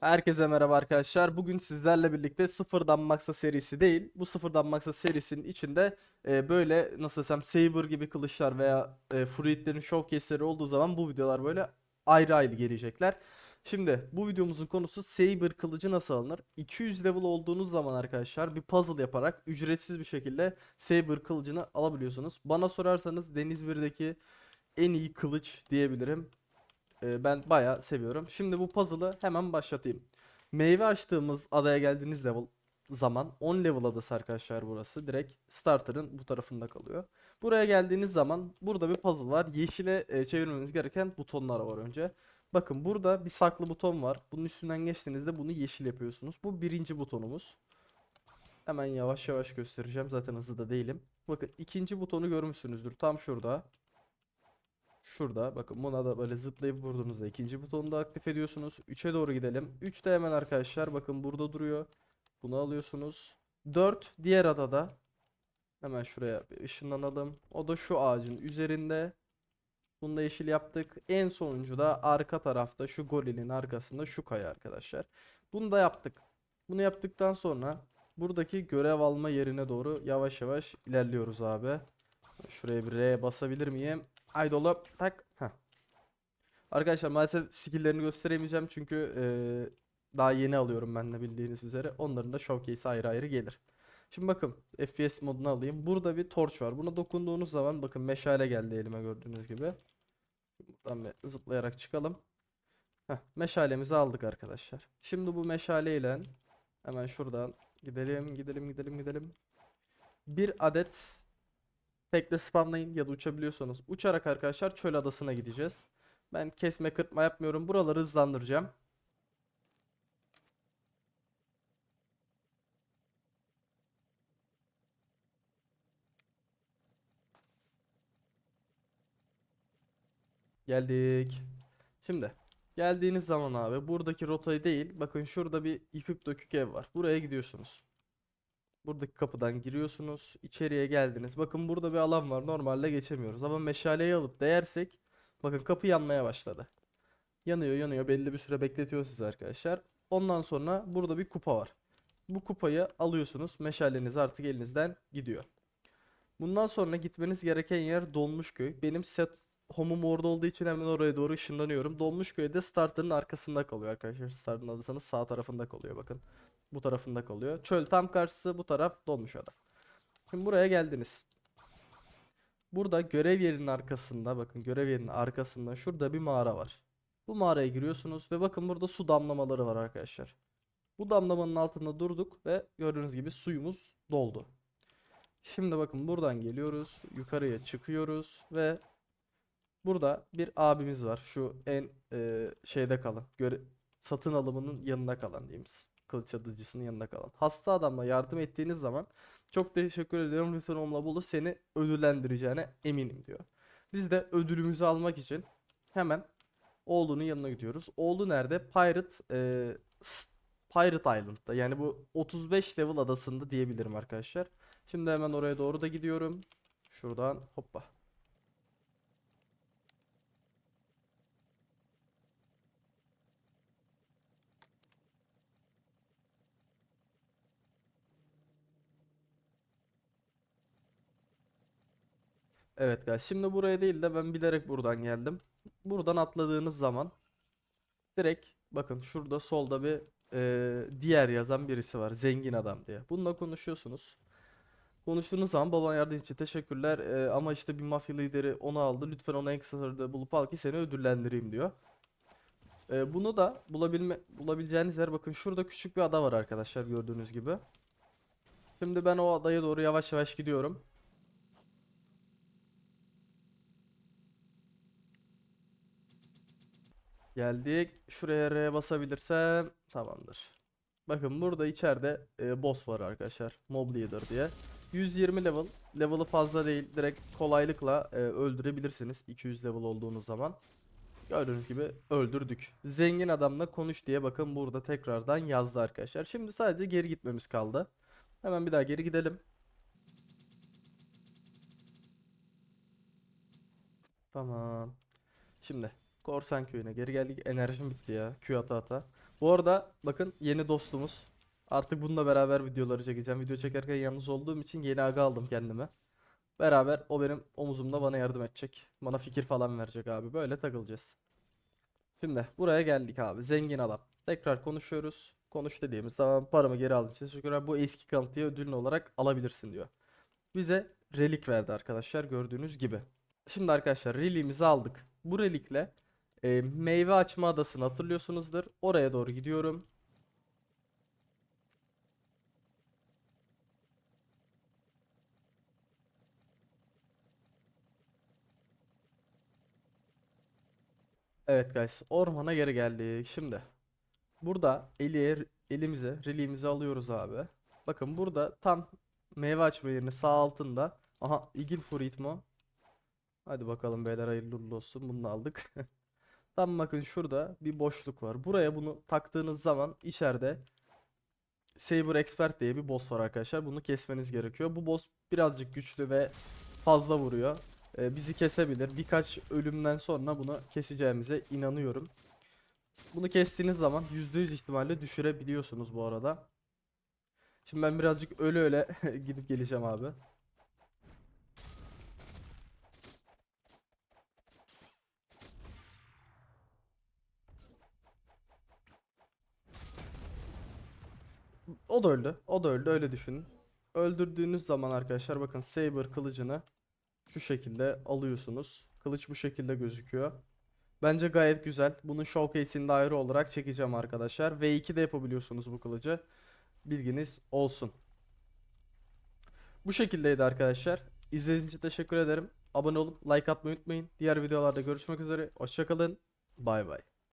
Herkese merhaba arkadaşlar. Bugün sizlerle birlikte sıfırdan maksa serisi değil, bu sıfırdan maksa serisinin içinde e, böyle nasıl desem Saber gibi kılıçlar veya e, Fruit'lerin showcase'leri olduğu zaman bu videolar böyle ayrı ayrı gelecekler. Şimdi bu videomuzun konusu Saber kılıcı nasıl alınır? 200 level olduğunuz zaman arkadaşlar bir puzzle yaparak ücretsiz bir şekilde Saber kılıcını alabiliyorsunuz. Bana sorarsanız Deniz 1'deki en iyi kılıç diyebilirim. Ee, ben bayağı seviyorum. Şimdi bu puzzle'ı hemen başlatayım. Meyve açtığımız adaya geldiğiniz level zaman 10 level adası arkadaşlar burası. Direkt starter'ın bu tarafında kalıyor. Buraya geldiğiniz zaman burada bir puzzle var. Yeşile e, çevirmeniz gereken butonlar var önce. Bakın burada bir saklı buton var. Bunun üstünden geçtiğinizde bunu yeşil yapıyorsunuz. Bu birinci butonumuz. Hemen yavaş yavaş göstereceğim. Zaten hızlı da değilim. Bakın ikinci butonu görmüşsünüzdür. Tam şurada. Şurada bakın buna da böyle zıplayıp vurduğunuzda ikinci butonu da aktif ediyorsunuz. 3'e doğru gidelim. 3 de hemen arkadaşlar bakın burada duruyor. Bunu alıyorsunuz. 4 diğer adada. Hemen şuraya bir ışınlanalım. O da şu ağacın üzerinde. Bunu da yeşil yaptık. En sonuncu da arka tarafta şu gorilin arkasında şu kaya arkadaşlar. Bunu da yaptık. Bunu yaptıktan sonra buradaki görev alma yerine doğru yavaş yavaş ilerliyoruz abi. Şuraya bir R basabilir miyim? Oğlum tak. Heh. Arkadaşlar maalesef skill'lerini gösteremeyeceğim çünkü eee, daha yeni alıyorum ben de bildiğiniz üzere. Onların da showcase ayrı ayrı gelir. Şimdi bakın FPS modunu alayım. Burada bir torch var. Buna dokunduğunuz zaman bakın meşale geldi elime gördüğünüz gibi. Buradan bir zıplayarak çıkalım. Heh, meşalemizi aldık arkadaşlar. Şimdi bu meşaleyle hemen şuradan gidelim gidelim gidelim gidelim. Bir adet Tekle spamlayın ya da uçabiliyorsanız uçarak arkadaşlar çöl adasına gideceğiz. Ben kesme kırpma yapmıyorum. Buraları hızlandıracağım. Geldik. Şimdi geldiğiniz zaman abi buradaki rotayı değil bakın şurada bir yıkık dökük ev var. Buraya gidiyorsunuz. Buradaki kapıdan giriyorsunuz. içeriye geldiniz. Bakın burada bir alan var. Normalde geçemiyoruz. Ama meşaleyi alıp değersek bakın kapı yanmaya başladı. Yanıyor yanıyor. Belli bir süre bekletiyor sizi arkadaşlar. Ondan sonra burada bir kupa var. Bu kupayı alıyorsunuz. Meşaleniz artık elinizden gidiyor. Bundan sonra gitmeniz gereken yer Donmuşköy. Benim set home'um orada olduğu için hemen oraya doğru ışınlanıyorum. Donmuşköy'de starter'ın arkasında kalıyor arkadaşlar. Starter'ın alırsanız sağ tarafında kalıyor bakın. Bu tarafında kalıyor. Çöl tam karşısı bu taraf dolmuş adam. Şimdi buraya geldiniz. Burada görev yerinin arkasında bakın görev yerinin arkasında şurada bir mağara var. Bu mağaraya giriyorsunuz ve bakın burada su damlamaları var arkadaşlar. Bu damlamanın altında durduk ve gördüğünüz gibi suyumuz doldu. Şimdi bakın buradan geliyoruz. Yukarıya çıkıyoruz ve burada bir abimiz var. Şu en e, şeyde kalan. Göre satın alımının yanında kalan diyeyim kılıç atıcısının yanında kalan. Hasta adamla yardım ettiğiniz zaman çok teşekkür ediyorum lütfen onunla bulu seni ödüllendireceğine eminim diyor. Biz de ödülümüzü almak için hemen oğlunun yanına gidiyoruz. Oğlu nerede? Pirate e, Pirate Island'da. Yani bu 35 level adasında diyebilirim arkadaşlar. Şimdi hemen oraya doğru da gidiyorum. Şuradan hoppa. Evet guys şimdi buraya değil de ben bilerek buradan geldim. Buradan atladığınız zaman direkt bakın şurada solda bir e, diğer yazan birisi var. Zengin adam diye. Bununla konuşuyorsunuz. Konuştuğunuz zaman baban yardım için teşekkürler e, ama işte bir mafya lideri onu aldı. Lütfen onu en kısa sürede bulup al ki seni ödüllendireyim diyor. E, bunu da bulabilme, bulabileceğiniz yer bakın şurada küçük bir ada var arkadaşlar gördüğünüz gibi. Şimdi ben o adaya doğru yavaş yavaş gidiyorum. Geldik. Şuraya R basabilirsem tamamdır. Bakın burada içeride e, boss var arkadaşlar. Mob Leader diye. 120 level. Level'ı fazla değil. Direkt kolaylıkla e, öldürebilirsiniz 200 level olduğunuz zaman. Gördüğünüz gibi öldürdük. Zengin adamla konuş diye bakın burada tekrardan yazdı arkadaşlar. Şimdi sadece geri gitmemiz kaldı. Hemen bir daha geri gidelim. Tamam. Şimdi Korsan köyüne geri geldik. Enerjim bitti ya. Q ata ata. Bu arada bakın yeni dostumuz. Artık bununla beraber videoları çekeceğim. Video çekerken yalnız olduğum için yeni aga aldım kendime. Beraber o benim omuzumda bana yardım edecek. Bana fikir falan verecek abi. Böyle takılacağız. Şimdi buraya geldik abi. Zengin adam. Tekrar konuşuyoruz. Konuş dediğimiz zaman paramı geri alın. Teşekkürler. Bu eski kalıntıyı ödülün olarak alabilirsin diyor. Bize relik verdi arkadaşlar gördüğünüz gibi. Şimdi arkadaşlar reliğimizi aldık. Bu relikle e, meyve açma adasını hatırlıyorsunuzdur. Oraya doğru gidiyorum. Evet guys, ormana geri geldik. Şimdi burada eliye, elimize, reliğimizi alıyoruz abi. Bakın burada tam meyve açma yerinin sağ altında. Aha, Eagle Fruit mu? Hadi bakalım beyler hayırlı olsun. Bunu aldık. Tam bakın şurada bir boşluk var. Buraya bunu taktığınız zaman içeride Saber Expert diye bir boss var arkadaşlar. Bunu kesmeniz gerekiyor. Bu boss birazcık güçlü ve fazla vuruyor. Ee, bizi kesebilir. Birkaç ölümden sonra bunu keseceğimize inanıyorum. Bunu kestiğiniz zaman %100 ihtimalle düşürebiliyorsunuz bu arada. Şimdi ben birazcık öyle öyle gidip geleceğim abi. O da öldü. O da öldü. Öyle düşünün. Öldürdüğünüz zaman arkadaşlar bakın Saber kılıcını şu şekilde alıyorsunuz. Kılıç bu şekilde gözüküyor. Bence gayet güzel. Bunun showcase'ini de ayrı olarak çekeceğim arkadaşlar. V2'de yapabiliyorsunuz bu kılıcı. Bilginiz olsun. Bu şekildeydi arkadaşlar. İzlediğiniz için teşekkür ederim. Abone olup like atmayı unutmayın. Diğer videolarda görüşmek üzere. Hoşçakalın. Bay bay.